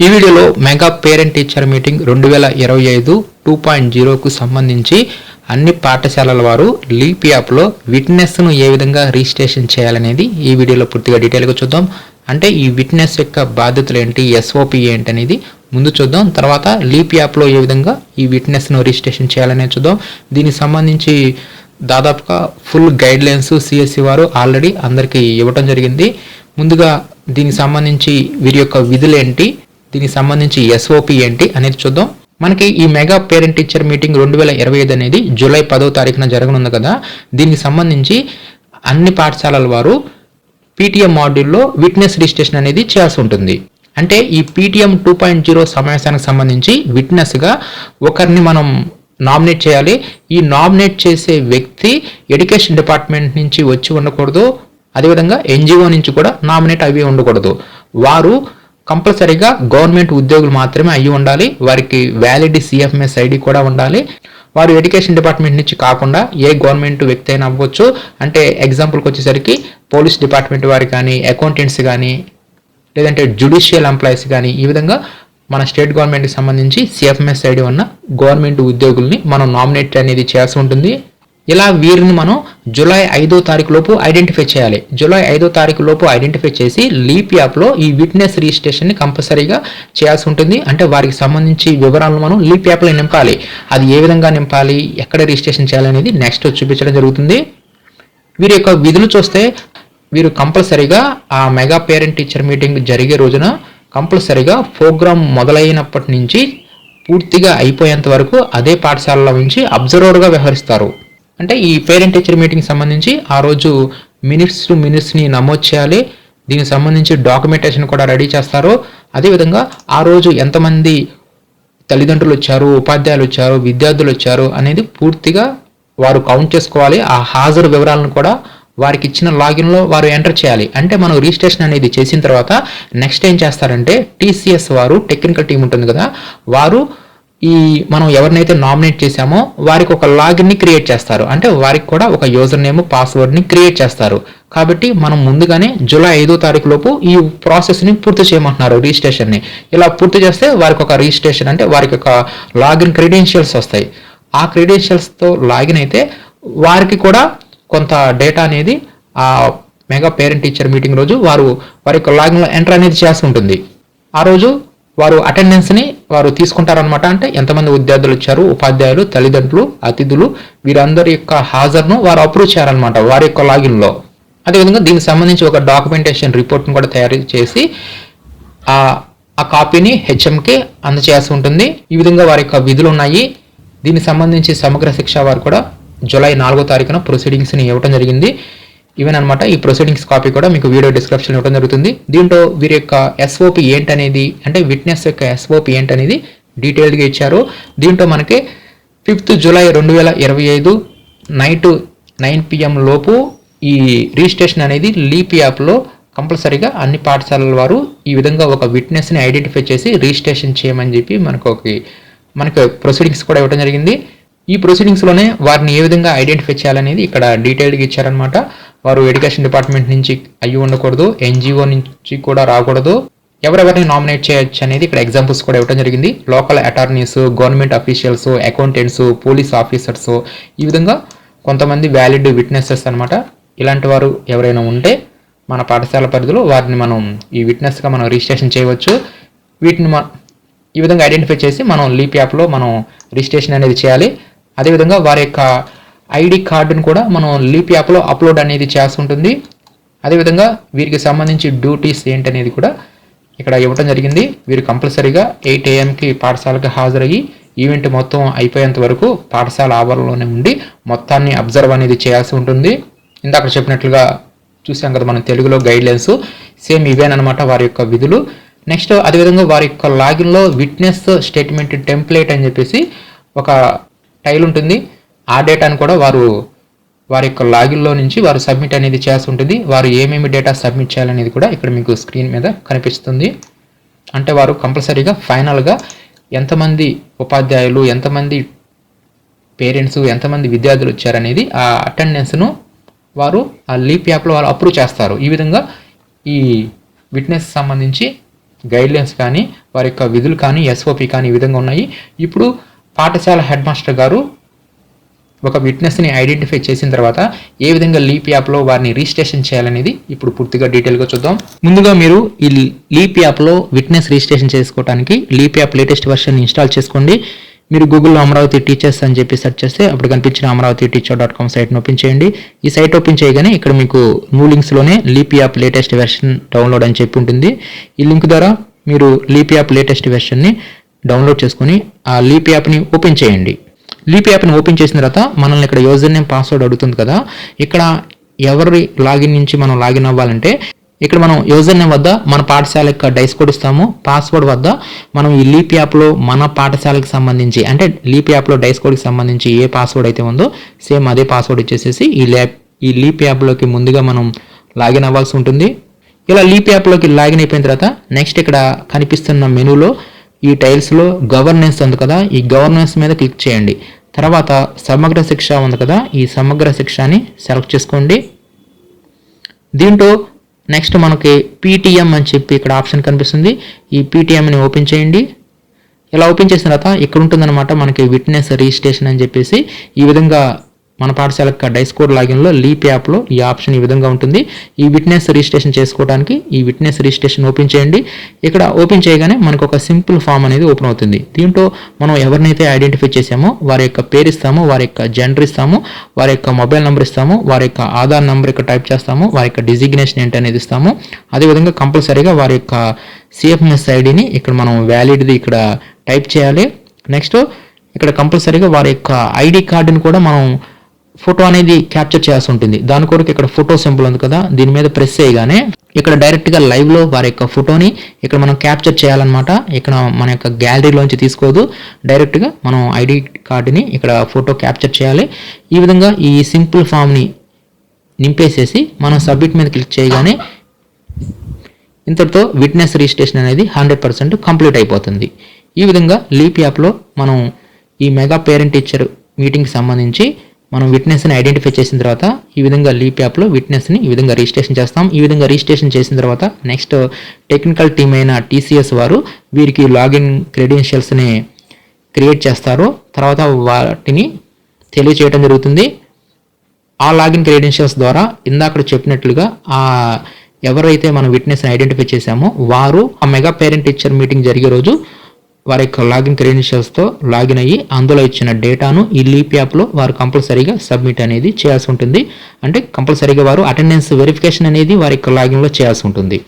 ఈ వీడియోలో mega parent teacher meeting రెండు వేల ఇరవై ఐదు టూ పాయింట్ జీరోకు సంబంధించి అన్ని పాఠశాలల వారు లీప్ యాప్లో విట్నెస్ను ఏ విధంగా రిజిస్ట్రేషన్ చేయాలనేది ఈ వీడియోలో పూర్తిగా డీటెయిల్గా చూద్దాం. అంటే ఈ విట్నెస్ యొక్క బాధ్యతలు ఏంటి ఎస్ఓపి ఏంటి అనేది ముందు చూద్దాం. తర్వాత లీప్ యాప్లో ఏ విధంగా ఈ విట్నెస్ను రిజిస్ట్రేషన్ చేయాలనేది చూద్దాం. దీనికి సంబంధించి దాదాపుగా ఫుల్ గైడ్ లైన్స్ సిఎస్సి వారు ఆల్రెడీ అందరికీ ఇవ్వటం జరిగింది. ముందుగా దీనికి సంబంధించి వీరి యొక్క విధులు ఏంటి దీనికి సంబంధించి ఎస్ఓపి ఏంటి అనేది చూద్దాం. మనకి ఈ మెగా పేరెంట్ టీచర్ మీటింగ్ రెండు వేల ఇరవై ఐదు అనేది జూలై పదో తారీఖున జరగనుంది కదా. దీనికి సంబంధించి అన్ని పాఠశాలల వారు పీటీఎం మాడ్యూల్లో విట్నెస్ రిజిస్ట్రేషన్ అనేది చేయాల్సి ఉంటుంది. అంటే ఈ పీటీఎం టూ పాయింట్ జీరో సమావేశానికి సంబంధించి విట్నెస్గా ఒకరిని మనం నామినేట్ చేయాలి. ఈ నామినేట్ చేసే వ్యక్తి ఎడ్యుకేషన్ డిపార్ట్మెంట్ నుంచి వచ్చి ఉండకూడదు. అదేవిధంగా ఎన్జిఓ నుంచి కూడా నామినేట్ అవి ఉండకూడదు. వారు కంపల్సరీగా గవర్నమెంట్ ఉద్యోగులు మాత్రమే అయ్యి ఉండాలి. వారికి వ్యాలిడ్ సిఎఫ్ఎంఎస్ ఐడి కూడా ఉండాలి. వారు ఎడ్యుకేషన్ డిపార్ట్మెంట్ నుంచి కాకుండా ఏ గవర్నమెంట్ వ్యక్తి అయినా అవ్వచ్చు. అంటే ఎగ్జాంపుల్కి వచ్చేసరికి పోలీస్ డిపార్ట్మెంట్ వారు కానీ అకౌంటెంట్స్ కానీ లేదంటే జుడిషియల్ ఎంప్లాయీస్ కానీ ఈ విధంగా మన స్టేట్ గవర్నమెంట్కి సంబంధించి సిఎఫ్ఎంఎస్ ఐడి ఉన్న గవర్నమెంట్ ఉద్యోగుల్ని మనం నామినేట్ అనేది చేయాల్సి ఉంటుంది. ఇలా వీరిని మనం జూలై ఐదో తారీఖు లోపు ఐడెంటిఫై చేయాలి. జూలై ఐదో తారీఖు లోపు ఐడెంటిఫై చేసి లీప్ యాప్లో ఈ విట్నెస్ రిజిస్ట్రేషన్ని కంపల్సరీగా చేయాల్సి ఉంటుంది. అంటే వారికి సంబంధించి వివరాలను మనం లీప్ యాప్లో నింపాలి. అది ఏ విధంగా నింపాలి ఎక్కడ రిజిస్ట్రేషన్ చేయాలి అనేది నెక్స్ట్ చూపించడం జరుగుతుంది. వీరి యొక్క విధులు చూస్తే వీరు కంపల్సరీగా ఆ మెగా పేరెంట్ టీచర్ మీటింగ్ జరిగే రోజున కంపల్సరీగా ప్రోగ్రామ్ మొదలైనప్పటి నుంచి పూర్తిగా అయిపోయేంత వరకు అదే పాఠశాలలో నుంచి అబ్జర్వర్గా వ్యవహరిస్తారు. అంటే ఈ పేరెంట్ టీచర్ మీటింగ్ సంబంధించి ఆ రోజు మినిట్స్ టు మినిట్స్ని నమోదు చేయాలి. దీనికి సంబంధించి డాక్యుమెంటేషన్ కూడా రెడీ చేస్తారు. అదేవిధంగా ఆ రోజు ఎంతమంది తల్లిదండ్రులు వచ్చారు ఉపాధ్యాయులు వచ్చారు విద్యార్థులు వచ్చారు అనేది పూర్తిగా వారు కౌంట్ చేసుకోవాలి. ఆ హాజరు వివరాలను కూడా వారికి ఇచ్చిన లాగిన్లో వారు ఎంటర్ చేయాలి. అంటే మనం రిజిస్ట్రేషన్ అనేది చేసిన తర్వాత నెక్స్ట్ ఏం చేస్తారంటే టీసీఎస్ వారు టెక్నికల్ టీం ఉంటుంది కదా వారు ఈ మనం ఎవరినైతే నామినేట్ చేశామో వారికి ఒక లాగిన్ని క్రియేట్ చేస్తారు. అంటే వారికి కూడా ఒక యూజర్ నేమ్ పాస్వర్డ్ని క్రియేట్ చేస్తారు. కాబట్టి మనం ముందుగానే జూలై ఐదో తారీఖు లోపు ఈ ప్రాసెస్ని పూర్తి చేయమంటున్నారు రిజిస్ట్రేషన్ని ఇలా పూర్తి చేస్తే వారికి ఒక రిజిస్ట్రేషన్ అంటే వారికి ఒక లాగిన్ క్రెడెన్షియల్స్ వస్తాయి. ఆ క్రెడెన్షియల్స్తో లాగిన్ అయితే వారికి కూడా కొంత డేటా అనేది ఆ మెగా పేరెంట్ టీచర్ మీటింగ్ రోజు వారు వారి యొక్క లాగిన్లో ఎంటర్ అనేది చేసి ఉంటుంది. ఆ రోజు వారు అటెండెన్స్ని వారు తీసుకుంటారనమాట అంటే ఎంతమంది విద్యార్థులు వచ్చారు? ఉపాధ్యాయులు తల్లిదండ్రులు అతిథులు వీరందరి యొక్క హాజరును వారు అప్రూవ్ చేయాలన్నమాట వారి యొక్క లాగిన్లో అదేవిధంగా దీనికి సంబంధించి ఒక డాక్యుమెంటేషన్ రిపోర్ట్ను కూడా తయారు చేసి ఆ ఆ కాపీని హెచ్ఎంకి అందచేయాల్సి ఉంటుంది. ఈ విధంగా వారి యొక్క విధులు ఉన్నాయి. దీనికి సంబంధించి సమగ్ర శిక్ష వారు కూడా జూలై నాలుగో తారీఖున ప్రొసీడింగ్స్ని ఇవ్వడం జరిగింది. ఈవెన్ అనమాట ఈ ప్రొసీడింగ్స్ కాపీ కూడా మీకు వీడియో డిస్క్రిప్షన్ ఇవ్వడం జరుగుతుంది. దీంట్లో వీరి యొక్క ఎస్ఓపి ఏంటనేది అంటే విట్నెస్ యొక్క ఎస్ఓపి ఏంటనేది డీటెయిల్డ్గా ఇచ్చారు. దీంట్లో మనకి ఫిఫ్త్ జూలై రెండు వేల ఇరవై ఐదు నైట్ నైన్ పిఎం లోపు ఈ రిజిస్ట్రేషన్ అనేది లీప్ యాప్లో కంపల్సరీగా అన్ని పాఠశాలల వారు ఈ విధంగా ఒక విట్నెస్ని ఐడెంటిఫై చేసి రిజిస్ట్రేషన్ చేయమని చెప్పి మనకు ఒక మనకు ప్రొసీడింగ్స్ కూడా ఇవ్వడం జరిగింది. ఈ ప్రొసీడింగ్స్లోనే వారిని ఏ విధంగా ఐడెంటిఫై చేయాలనేది ఇక్కడ డీటెయిల్గా ఇచ్చారనమాట వారు ఎడ్యుకేషన్ డిపార్ట్మెంట్ నుంచి అయ్యి ఉండకూడదు ఎన్జిఓ నుంచి కూడా రాకూడదు. ఎవరెవరిని నామినేట్ చేయొచ్చు అనేది ఇక్కడ ఎగ్జాంపుల్స్ కూడా ఇవ్వడం జరిగింది. Local attorneys government officials accountants police officers ఈ విధంగా కొంతమంది వ్యాలిడ్ విట్నెసెస్ అనమాట ఇలాంటి వారు ఎవరైనా ఉంటే మన పాఠశాల పరిధిలో వారిని మనం ఈ విట్నెస్గా మనం రిజిస్ట్రేషన్ చేయవచ్చు. వీటిని మన ఈ విధంగా ఐడెంటిఫై చేసి మనం లీప్ యాప్లో మనం రిజిస్ట్రేషన్ అనేది చేయాలి. అదేవిధంగా వారి యొక్క ఐడి కార్డును కూడా మనం లీప్ యాప్లో అప్లోడ్ అనేది చేయాల్సి ఉంటుంది అదేవిధంగా వీరికి సంబంధించి డ్యూటీస్ ఏంటనేది కూడా ఇక్కడ ఇవ్వడం జరిగింది. వీరు కంపల్సరీగా ఎయిట్ ఏఎంకి పాఠశాలకు హాజరయ్యి ఈవెంట్ మొత్తం అయిపోయేంత వరకు పాఠశాల ఆవరణలోనే ఉండి మొత్తాన్ని అబ్జర్వ్ అనేది చేయాల్సి ఉంటుంది. ఇందాక చెప్పినట్లుగా చూసాం కదా మనం తెలుగులో గైడ్లైన్స్. సేమ్ ఇవేనమాట వారి యొక్క విధులు. నెక్స్ట్ అదేవిధంగా వారి యొక్క లాగిన్లో విట్నెస్ స్టేట్మెంట్ టెంప్లేట్ అని చెప్పేసి ఒక టైల్ ఉంటుంది. ఆ డేటాను కూడా వారు వారి యొక్క లాగిన్లో నుంచి వారు సబ్మిట్ అనేది చేస్తుంటుంది. ఉంటుంది వారు ఏమేమి డేటా సబ్మిట్ చేయాలనేది కూడా ఇక్కడ మీకు స్క్రీన్ మీద కనిపిస్తుంది. అంటే వారు కంపల్సరీగా ఫైనల్గా ఎంతమంది ఉపాధ్యాయులు ఎంతమంది పేరెంట్స్ ఎంతమంది విద్యార్థులు వచ్చారనేది ఆ అటెండెన్స్ను వారు ఆ లీప్ యాప్లో వాళ్ళు అప్రూవ్ చేస్తారు. ఈ విధంగా ఈ విట్నెస్ సంబంధించి గైడ్లైన్స్ కానీ వారి యొక్క విధులు కానీ ఎస్ఓపి కానీ ఈ విధంగా ఉన్నాయి. ఇప్పుడు పాఠశాల హెడ్ మాస్టర్ గారు ఒక విట్నెస్ని ఐడెంటిఫై చేసిన తర్వాత ఏ విధంగా లీప్ యాప్లో వారిని రిజిస్ట్రేషన్ చేయాలనేది ఇప్పుడు పూర్తిగా డీటెయిల్గా చూద్దాం. ముందుగా మీరు ఈ లీప్ యాప్లో విట్నెస్ రిజిస్ట్రేషన్ చేసుకోవడానికి leap app latest version install చేసుకోండి. మీరు గూగుల్లో అమరావతి టీచర్స్ అని చెప్పి సెర్చ్ చేస్తే అప్పుడు కనిపించిన అమరావతి టీచర్ డాట్ కామ్ సైట్ను ఓపెన్ చేయండి. ఈ సైట్ ఓపెన్ చేయగానే ఇక్కడ మీకు new లింక్స్లోనే leap app latest version download అని చెప్పి ఉంటుంది. ఈ లింక్ ద్వారా మీరు లీప్ యాప్ లేటెస్ట్ వెర్షన్ని డౌన్లోడ్ చేసుకొని ఆ లీప్ యాప్ని ఓపెన్ చేయండి. లీప్ యాప్ని ఓపెన్ చేసిన తర్వాత మనల్ని ఇక్కడ యూజర్ నేమ్ పాస్వర్డ్ అడుగుతుంది కదా. ఇక్కడ ఎవరి లాగిన్ నుంచి మనం లాగిన్ అవ్వాలంటే ఇక్కడ మనం యూజర్ నేమ్ వద్ద మన పాఠశాల యొక్క డైస్ కోడ్ ఇస్తాము. పాస్వర్డ్ వద్ద మనం ఈ లీప్ యాప్లో మన పాఠశాలకు సంబంధించి అంటే లీప్ యాప్లో డైస్ కోడ్కి సంబంధించి ఏ పాస్వర్డ్ అయితే ఉందో సేమ్ అదే పాస్వర్డ్ ఇచ్చేసేసి ఈ ల్యాప్ ఈ లీప్ యాప్లోకి ముందుగా మనం లాగిన్ అవ్వాల్సి ఉంటుంది. ఇలా లీప్ యాప్లోకి లాగిన్ అయిపోయిన తర్వాత నెక్స్ట్ ఇక్కడ కనిపిస్తున్న మెనూలో ఈ టైల్స్లో గవర్నెన్స్ ఉంది కదా ఈ గవర్నెన్స్ మీద క్లిక్ చేయండి. తర్వాత సమగ్ర శిక్ష ఉంది కదా ఈ సమగ్ర శిక్షని సెలెక్ట్ చేసుకోండి. దీంట్లో నెక్స్ట్ మనకి పీటీఎం అని చెప్పి ఇక్కడ ఆప్షన్ కనిపిస్తుంది. ఈ పీటీఎంని ఓపెన్ చేయండి. ఇలా ఓపెన్ చేసిన తర్వాత ఇక్కడ ఉంటుందన్నమాట మనకి విట్నెస్ రిజిస్ట్రేషన్ అని చెప్పేసి ఈ విధంగా మన పాఠశాల యొక్క డైస్కోడ్ లాగిన్లో లీప్ యాప్లో ఈ ఆప్షన్ ఈ విధంగా ఉంటుంది. ఈ విట్నెస్ రిజిస్ట్రేషన్ చేసుకోవడానికి ఈ విట్నెస్ రిజిస్ట్రేషన్ ఓపెన్ చేయండి. ఇక్కడ ఓపెన్ చేయగానే మనకు ఒక సింపుల్ ఫామ్ అనేది ఓపెన్ అవుతుంది. దీంట్లో మనం ఎవరినైతే ఐడెంటిఫై చేసామో వారి యొక్క పేరు ఇస్తాము వారి యొక్క జెండర్ ఇస్తాము వారి యొక్క మొబైల్ నెంబర్ ఇస్తాము వారి యొక్క ఆధార్ నెంబర్ ఇక్కడ టైప్ చేస్తాము వారి యొక్క డిజిగ్నేషన్ ఏంటి అనేది ఇస్తాము అదేవిధంగా కంపల్సరీగా వారి యొక్క సిఎఫ్ఎంఎస్ ఐడిని ఇక్కడ మనం వ్యాలిడ్ది ఇక్కడ టైప్ చేయాలి. నెక్స్ట్ ఇక్కడ కంపల్సరీగా వారి యొక్క ఐడి కార్డుని కూడా మనం ఫోటో అనేది క్యాప్చర్ చేయాల్సి ఉంటుంది. దాని కొరకు ఇక్కడ ఫోటో సింపుల్ ఉంది కదా దీని మీద ప్రెస్ చేయగానే ఇక్కడ డైరెక్ట్గా లైవ్లో వారి యొక్క ఫోటోని ఇక్కడ మనం క్యాప్చర్ చేయాలన్నమాట. ఇక్కడ మన యొక్క గ్యాలరీలోంచి తీసుకోదు. డైరెక్ట్గా మనం ఐడి కార్డుని ఇక్కడ ఫోటో క్యాప్చర్ చేయాలి. ఈ విధంగా ఈ సింపుల్ ఫామ్ని నింపేసేసి మనం సబ్మిట్ మీద క్లిక్ చేయగానే ఇంతటితో విట్నెస్ రిజిస్ట్రేషన్ అనేది హండ్రెడ్ పర్సెంట్ కంప్లీట్ అయిపోతుంది. ఈ విధంగా లీప్ యాప్లో మనం ఈ మెగా పేరెంట్ టీచర్ మీటింగ్కి సంబంధించి మనం విట్నెస్ని ఐడెంటిఫై చేసిన తర్వాత ఈ విధంగా లీప్ యాప్లో విట్నెస్ని ఈ విధంగా రిజిస్ట్రేషన్ చేస్తాం. ఈ విధంగా రిజిస్ట్రేషన్ చేసిన తర్వాత నెక్స్ట్ టెక్నికల్ టీమ్ అయిన టీసీఎస్ వారు వీరికి లాగిన్ క్రెడెన్షియల్స్ని క్రియేట్ చేస్తారు. తర్వాత వాటిని తెలియచేయడం జరుగుతుంది. ఆ లాగిన్ క్రెడెన్షియల్స్ ద్వారా ఇందాక చెప్పినట్లుగా ఆ ఎవరైతే మనం విట్నెస్ని ఐడెంటిఫై చేశామో వారు ఆ మెగా పేరెంట్ టీచర్ మీటింగ్ జరిగే రోజు వారి యొక్క లాగిన్ క్రెడెన్షియల్స్తో లాగిన్ అయ్యి అందులో ఇచ్చిన డేటాను ఈ లీప్ యాప్లో వారు కంపల్సరీగా సబ్మిట్ అనేది చేయాల్సి ఉంటుంది. అంటే కంపల్సరీగా వారు అటెండెన్స్ వెరిఫికేషన్ అనేది వారి యొక్క లాగిన్లో చేయాల్సి ఉంటుంది.